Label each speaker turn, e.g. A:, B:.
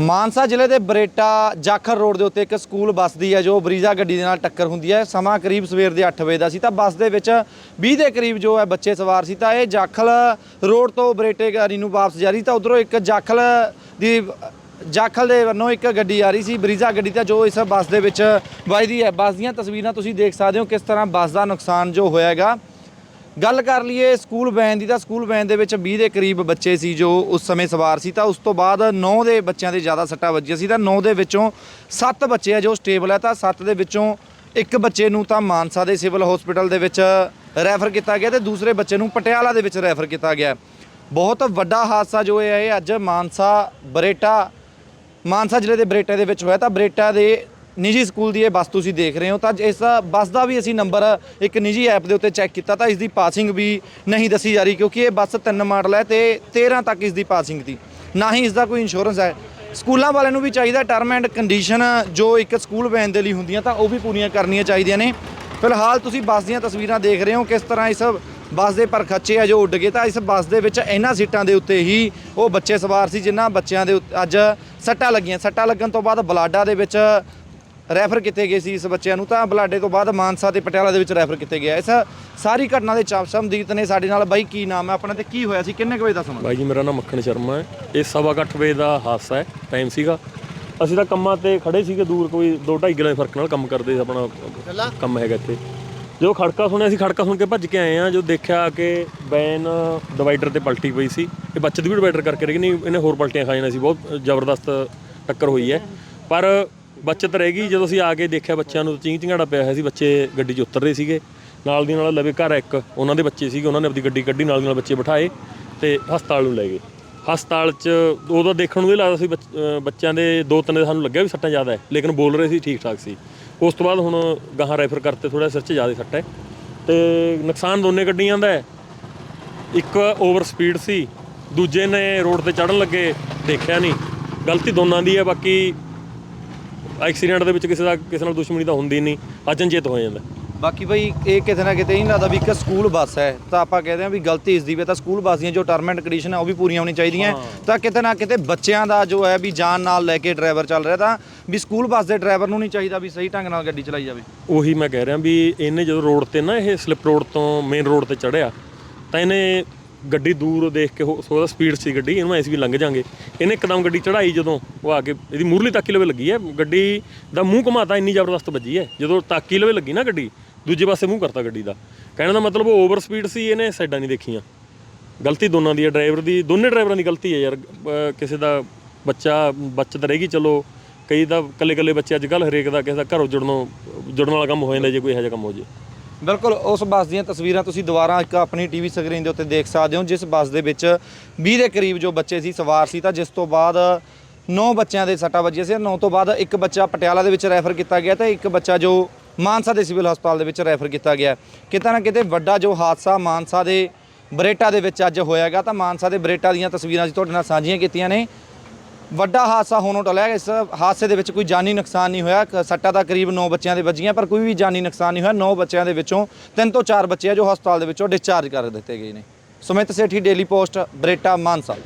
A: ਮਾਨਸਾ ਜ਼ਿਲ੍ਹੇ ਦੇ Beretta Jakhar road ਦੇ ਉੱਤੇ ਇੱਕ ਸਕੂਲ ਬੱਸ ਦੀ ਹੈ, ਜੋ ਬਰੀਜ਼ਾ ਗੱਡੀ ਦੇ ਨਾਲ ਟੱਕਰ ਹੁੰਦੀ ਹੈ। ਸਮਾਂ ਕਰੀਬ ਸਵੇਰ ਦੇ 8 ਵਜੇ ਦਾ ਸੀ ਤਾਂ ਬੱਸ ਦੇ ਵਿੱਚ 20 ਦੇ ਕਰੀਬ ਜੋ ਹੈ ਬੱਚੇ ਸਵਾਰ ਸੀ ਤਾਂ ਇਹ ਜਾਖਲ ਰੋਡ ਤੋਂ ਬਰੇਟੇ ਗਾਰੀ ਨੂੰ ਵਾਪਸ ਜਾ ਰਹੀ ਤਾਂ ਉਧਰੋਂ ਇੱਕ ਜਾਖਲ ਦੀ ਜਾਖਲ ਦੇ ਵੱਲੋਂ ਇੱਕ ਗੱਡੀ ਆ ਰਹੀ ਸੀ, ਬਰੀਜ਼ਾ ਗੱਡੀ ਤਾਂ ਜੋ ਇਸ ਬੱਸ ਦੇ ਵਿੱਚ ਵੱਜਦੀ ਹੈ। ਬੱਸ ਦੀਆਂ ਤਸਵੀਰਾਂ ਤੁਸੀਂ ਦੇਖ ਸਕਦੇ ਹੋ ਕਿਸ ਤਰ੍ਹਾਂ ਬੱਸ ਦਾ ਨੁਕਸਾਨ ਜੋ ਹੋਇਆ ਹੈਗਾ। ਗੱਲ ਕਰ ਲਈਏ ਸਕੂਲ ਵੈਨ ਦੀ, ਤਾਂ ਸਕੂਲ ਵੈਨ ਦੇ ਵਿੱਚ 20 ਦੇ ਕਰੀਬ ਬੱਚੇ ਸੀ ਜੋ ਉਸ ਸਮੇਂ ਸਵਾਰ ਸੀ, ਤਾਂ ਉਸ ਤੋਂ ਬਾਅਦ 9 ਦੇ ਬੱਚਿਆਂ ਦੇ ਜ਼ਿਆਦਾ ਸੱਟਾਂ ਵੱਜੀਆਂ ਸੀ, ਤਾਂ 9 ਦੇ ਵਿੱਚੋਂ 7 ਬੱਚੇ ਆ ਜੋ ਸਟੇਬਲ ਹੈ ਤਾਂ 7 ਦੇ ਵਿੱਚੋਂ ਇੱਕ ਬੱਚੇ ਨੂੰ ਤਾਂ ਮਾਨਸਾ ਦੇ ਸਿਵਲ ਹਸਪੀਟਲ ਦੇ ਵਿੱਚ ਰੈਫਰ ਕੀਤਾ ਗਿਆ ਤੇ ਦੂਸਰੇ ਬੱਚੇ ਨੂੰ ਪਟਿਆਲਾ ਦੇ ਵਿੱਚ ਰੈਫਰ ਕੀਤਾ ਗਿਆ। ਬਹੁਤ ਵੱਡਾ ਹਾਦਸਾ ਜੋ ਇਹ ਹੈ, ਇਹ ਅੱਜ ਮਾਨਸਾ ਬਰੇਟਾ, ਮਾਨਸਾ ਜ਼ਿਲ੍ਹੇ ਦੇ ਬਰੇਟਾ ਦੇ ਵਿੱਚ ਹੋਇਆ, ਤਾਂ ਬਰੇਟਾ ਦੇ ਨਿੱਜੀ ਸਕੂਲ ਦੀ ਇਹ ਬੱਸ ਤੁਸੀਂ ਦੇਖ ਰਹੇ ਹੋ, ਤਾਂ ਇਸ ਬੱਸ ਦਾ ਵੀ ਅਸੀਂ ਨੰਬਰ ਇੱਕ ਨਿੱਜੀ ਐਪ ਦੇ ਉੱਤੇ ਚੈੱਕ ਕੀਤਾ ਤਾਂ ਇਸ ਦੀ ਪਾਸਿੰਗ ਵੀ ਨਹੀਂ ਦੱਸੀ ਜਾ ਰਹੀ ਕਿਉਂਕਿ ਇਹ ਬੱਸ ਤਿੰਨ ਮਾਡਲ ਹੈ ਤੇ 13 ਤੱਕ ਇਸ ਦੀ ਪਾਸਿੰਗ ਦੀ। ਨਾ ਹੀ ਇਸ ਦਾ ਕੋਈ ਇੰਸ਼ੋਰੈਂਸ ਹੈ। ਸਕੂਲਾਂ ਵਾਲਿਆਂ ਨੂੰ ਵੀ ਚਾਹੀਦਾ ਟਰਮ ਐਂਡ ਕੰਡੀਸ਼ਨ ਜੋ ਇੱਕ ਸਕੂਲ ਵੈਨ ਦੇ ਲਈ ਹੁੰਦੀਆਂ ਤਾਂ ਉਹ ਵੀ ਪੂਰੀਆਂ ਕਰਨੀਆਂ ਚਾਹੀਦੀਆਂ ਨੇ। ਫਿਲਹਾਲ ਤੁਸੀਂ ਬੱਸ ਦੀਆਂ ਤਸਵੀਰਾਂ ਦੇਖ ਰਹੇ ਹੋ ਕਿਸ ਤਰ੍ਹਾਂ ਇਸ ਬੱਸ ਦੇ ਪਰ ਖੱਚੇ ਆ ਜੋ ਉੱਡ ਗਏ ਤਾਂ ਇਸ ਬੱਸ ਦੇ ਵਿੱਚ ਇਹਨਾਂ ਸੀਟਾਂ ਦੇ ਉੱਤੇ ਹੀ ਉਹ ਬੱਚੇ ਸਵਾਰ ਸੀ ਜਿਨ੍ਹਾਂ ਬੱਚਿਆਂ ਦੇ ਉੱਤੇ ਅੱਜ ਸੱਟਾਂ ਲੱਗੀਆਂ। ਸੱਟਾਂ ਲੱਗਣ ਤੋਂ ਬਾਅਦ ਬਲਾਡਾ ਦੇ ਵਿੱਚ ਰੈਫਰ ਕੀਤੇ ਗਏ ਸੀ ਇਸ ਬੱਚਿਆਂ ਨੂੰ ਤਾਂ ਬਲਾਡੇ ਤੋਂ ਬਾਅਦ ਮਾਨਸਾ ਤੇ ਪਟਿਆਲਾ ਦੇ ਵਿੱਚ ਰੈਫਰ ਕੀਤੇ ਗਏ ਆ। ਇਸ ਸਾਰੀ ਘਟਨਾ ਦੇ ਚਾਪਸ਼ਮਦੀਤ ਨੇ ਸਾਡੇ ਨਾਲ ਬਾਈ ਕੀ ਨਾਮ ਹੈ ਆਪਣਾ ਤੇ ਕੀ ਹੋਇਆ ਸੀ ਕਿੰਨੇ ਕੁ ਵਜੇ ਦਾ ਸਮਾਂ?
B: ਬਾਈ ਜੀ ਮੇਰਾ ਨਾਮ ਮੱਖਣ ਸ਼ਰਮਾ ਹੈ। ਇਹ ਸਵਾ ਕੁ ਅੱਠ ਵਜੇ ਦਾ ਹਾਦਸਾ ਹੈ ਟਾਈਮ ਸੀਗਾ। ਅਸੀਂ ਤਾਂ ਕੰਮਾਂ ਤੇ ਖੜੇ ਸੀਗੇ ਦੂਰ ਕੋਈ 2.5 ਕਿਲੇ ਫ਼ਰਕ ਨਾਲ ਕੰਮ ਕਰਦੇ ਸੀ ਆਪਣਾ ਕੰਮ ਹੈਗਾ ਇੱਥੇ। ਜੋ ਖੜਕਾ ਸੁਣਿਆ ਸੀ ਖੜਕਾ ਸੁਣ ਕੇ ਭੱਜ ਕੇ ਆਏ ਆ ਜੋ ਦੇਖਿਆ ਕਿ ਵੈਨ ਡਿਵਾਈਡਰ ਤੇ ਪਲਟੀ ਪਈ ਸੀ। ਇਹ ਬੱਚੇ ਦੀ ਵੀ ਡਿਵਾਈਡਰ ਕਰਕੇ ਰਹੀ ਨਹੀਂ ਇਹਨੇ ਹੋਰ ਪਲਟੀਆਂ ਖਾ ਜਾਣਾ ਸੀ ਬਹੁਤ ਜ਼ਬਰਦਸਤ ਟੱਕਰ ਹੋਈ ਹੈ। ਪਰ ਬੱਚਤ ਰਹਿ ਗਈ ਜਦੋਂ ਅਸੀਂ ਆ ਕੇ ਦੇਖਿਆ ਬੱਚਿਆਂ ਨੂੰ ਚਿੰਗ ਚਿੰਗਾੜਾ ਪਿਆ ਹੋਇਆ ਸੀ, ਬੱਚੇ ਗੱਡੀ 'ਚ ਉਤਰ ਰਹੇ ਸੀਗੇ। ਨਾਲ ਦੀ ਨਾਲ ਲਵੇ ਘਰ ਇੱਕ, ਉਹਨਾਂ ਦੇ ਬੱਚੇ ਸੀਗੇ, ਉਹਨਾਂ ਨੇ ਆਪਣੀ ਗੱਡੀ ਕੱਢੀ, ਨਾਲ ਦੀ ਨਾਲ ਬੱਚੇ ਬਿਠਾਏ ਤੇ ਹਸਪਤਾਲ ਨੂੰ ਲੈ ਗਏ। ਹਸਪਤਾਲ 'ਚ ਉਦੋਂ ਦੇਖਣ ਨੂੰ ਇਹ ਲੱਗਦਾ ਸੀ ਬੱਚ- ਬੱਚਿਆਂ ਦੇ ਦੋ ਤਿੰਨ ਸਾਨੂੰ ਲੱਗਿਆ ਵੀ ਸੱਟਾਂ ਜ਼ਿਆਦਾ ਹੈ, ਲੇਕਿਨ ਬੋਲ ਰਹੇ ਸੀ ਠੀਕ ਠਾਕ ਸੀ। ਉਸ ਤੋਂ ਬਾਅਦ ਹੁਣ ਗਾਹਾਂ ਰੈਫਰ ਕਰਤੇ ਥੋੜਾ ਸਿਰ 'ਚ ਜ਼ਿਆਦਾ ਸੱਟ ਹੈ। ਤੇ ਨੁਕਸਾਨ ਦੋਨੇ ਗੱਡੀਆਂ ਦਾ ਹੈ। ਇੱਕ ਓਵਰ ਸਪੀਡ ਸੀ, ਦੂਜੇ ਨੇ ਰੋਡ ਤੇ ਚੜਨ ਲੱਗੇ, ਦੇਖਿਆ ਨਹੀਂ। ਗਲਤੀ ਦੋਨਾਂ ਦੀ ਹੈ, ਬਾਕੀ ਐਕਸੀਡੈਂਟ ਦੇ ਵਿੱਚ ਕਿਸੇ ਦਾ ਕਿਸੇ ਨਾਲ ਦੁਸ਼ਮਣੀ ਤਾਂ ਹੁੰਦੀ ਨਹੀਂ ਅਚਨਚੇਤ ਹੋ ਜਾਂਦਾ।
A: ਬਾਕੀ ਬਈ ਇਹ ਕਿਤੇ ਨਾ ਕਿਤੇ ਨਹੀਂ ਲੱਗਦਾ ਵੀ ਇੱਕ ਸਕੂਲ ਬੱਸ ਹੈ। ਤਾਂ ਆਪਾਂ ਕਹਿੰਦੇ ਹਾਂ ਵੀ ਗਲਤੀ ਇਸ ਦੀ ਵੀ ਹੈ। ਤਾਂ ਸਕੂਲ ਬੱਸ ਦੀਆਂ ਜੋ ਟਰਮ ਐਂਡ ਕੰਡੀਸ਼ਨ ਹੈ ਉਹ ਵੀ ਪੂਰੀਆਂ ਹੋਣੀਆਂ ਚਾਹੀਦੀਆਂ। ਤਾਂ ਕਿਤੇ ਨਾ ਕਿਤੇ ਬੱਚਿਆਂ ਦਾ ਜੋ ਹੈ ਵੀ ਜਾਨ ਨਾਲ ਲੈ ਕੇ ਡਰਾਈਵਰ ਚੱਲ ਰਿਹਾ ਤਾਂ ਵੀ ਸਕੂਲ ਬੱਸ ਦੇ ਡਰਾਈਵਰ ਨੂੰ ਨਹੀਂ ਚਾਹੀਦਾ ਵੀ ਸਹੀ ਢੰਗ ਨਾਲ ਗੱਡੀ ਚਲਾਈ ਜਾਵੇ।
B: ਉਹੀ ਮੈਂ ਕਹਿ ਰਿਹਾ ਵੀ ਇਹਨੇ ਜਦੋਂ ਰੋਡ ਤੇ ਨਾ ਇਹ ਸਲਿੱਪ ਰੋਡ ਤੋਂ ਮੇਨ ਰੋਡ ਤੇ ਚੜਿਆ ਤਾਂ ਇਹਨੇ ਗੱਡੀ ਦੂਰ ਦੇਖ ਕੇ ਉਹ ਸੋਦਾ ਸਪੀਡ ਸੀ ਗੱਡੀ, ਇਹਨੂੰ ਐਸੀ ਵੀ ਲੰਘ ਜਾਾਂਗੇ। ਇਹਨੇ ਇੱਕਦਮ ਗੱਡੀ ਚੜਾਈ ਜਦੋਂ ਉਹ ਆ ਕੇ, ਇਹਦੀ ਮੂਰਲੀ ਤਾਕੀ ਲਵੇ ਲੱਗੀ ਹੈ। ਗੱਡੀ ਦਾ ਮੂੰਹ ਘੁਮਾਤਾ, ਇੰਨੀ ਜ਼ਬਰਦਸਤ ਵੱਜੀ ਹੈ। ਜਦੋਂ ਤਾਕੀ ਲਵੇ ਲੱਗੀ ਨਾ ਗੱਡੀ, ਦੂਜੇ ਪਾਸੇ ਮੂੰਹ ਕਰਤਾ ਗੱਡੀ ਦਾ। ਕਹਿਣ ਦਾ ਮਤਲਬ ਉਹ ਓਵਰ ਸਪੀਡ ਸੀ, ਇਹਨੇ ਸਾਈਡਾਂ ਨਹੀਂ ਦੇਖੀਆਂ। ਗਲਤੀ ਦੋਨਾਂ ਦੀ ਹੈ ਡਰਾਈਵਰ ਦੀ, ਦੋਨੇ ਡਰਾਈਵਰਾਂ ਦੀ ਗਲਤੀ ਹੈ ਯਾਰ। ਕਿਸੇ ਦਾ ਬੱਚਾ ਬਚਤ ਰਹੇਗੀ, ਚਲੋ। ਕਈ ਦਾ ਕੱਲੇ ਕੱਲੇ ਬੱਚੇ ਅੱਜ ਕੱਲ ਹਰੇਕ ਦਾ ਕਿਸੇ ਦਾ ਘਰੋਂ ਜੁੜਨੋਂ, ਜੁੜਨ ਵਾਲਾ ਕੰਮ ਹੋ ਜਾਂਦਾ ਜੇ ਕੋਈ ਇਹੋ ਜਿਹਾ ਕੰਮ ਹੋ ਜੇ।
A: ਬਿਲਕੁਲ, ਉਸ ਬੱਸ ਦੀਆਂ ਤਸਵੀਰਾਂ ਤੁਸੀਂ ਦੁਬਾਰਾ ਇੱਕ ਆਪਣੀ ਟੀਵੀ ਸਕਰੀਨ ਦੇ ਉੱਤੇ ਦੇਖ ਸਕਦੇ ਹੋ, ਜਿਸ ਬੱਸ ਦੇ ਵਿੱਚ 20 ਦੇ ਕਰੀਬ ਜੋ ਬੱਚੇ ਸੀ, ਸਵਾਰ ਸੀ, ਤਾਂ ਜਿਸ ਤੋਂ ਬਾਅਦ 9 ਬੱਚਿਆਂ ਦੇ ਸੱਟਾਂ ਵੱਜੀਆਂ ਸੀ 9 ਤੋਂ ਬਾਅਦ ਇੱਕ ਬੱਚਾ ਪਟਿਆਲਾ ਦੇ ਵਿੱਚ ਰੈਫਰ ਕੀਤਾ ਗਿਆ ਤੇ ਇੱਕ ਬੱਚਾ ਜੋ ਮਾਨਸਾ ਦੇ ਸਿਵਲ ਹਸਪਤਾਲ ਦੇ ਵਿੱਚ ਰੈਫਰ ਕੀਤਾ ਗਿਆ। ਕਿਤੇ ਨਾ ਕਿਤੇ ਵੱਡਾ ਜੋ ਹਾਦਸਾ ਮਾਨਸਾ ਦੇ ਬਰੇਟਾ ਦੇ ਵਿੱਚ ਅੱਜ ਹੋਇਆਗਾ, ਤਾਂ ਮਾਨਸਾ ਦੇ ਬਰੇਟਾ ਦੀਆਂ ਤਸਵੀਰਾਂ ਅਸੀਂ ਤੁਹਾਡੇ ਨਾਲ ਸਾਂਝੀਆਂ ਕੀਤੀਆਂ ਨੇ। ਵੱਡਾ ਹਾਦਸਾ ਹੋਣੋਂ ਟਲਿਆ ਇਸ ਹਾਦਸੇ ਦੇ ਵਿੱਚ ਕੋਈ ਜਾਨੀ ਨੁਕਸਾਨ ਨਹੀਂ ਹੋਇਆ। ਕ- ਸੱਟਾਂ ਦਾ ਕਰੀਬ 9 ਬੱਚਿਆਂ ਦੇ ਵੱਜੀਆਂ, ਪਰ ਕੋਈ ਵੀ ਜਾਨੀ ਨੁਕਸਾਨ ਨਹੀਂ ਹੋਇਆ। 9 ਬੱਚਿਆਂ ਦੇ ਵਿੱਚੋਂ 3 ਤੋਂ 4 ਬੱਚੇ ਆ ਜੋ ਹਸਪਤਾਲ ਦੇ ਵਿੱਚੋਂ ਡਿਸਚਾਰਜ ਕਰ ਦਿੱਤੇ ਗਏ ਨੇ। Sumit Sethi daily post Bareta Mansa.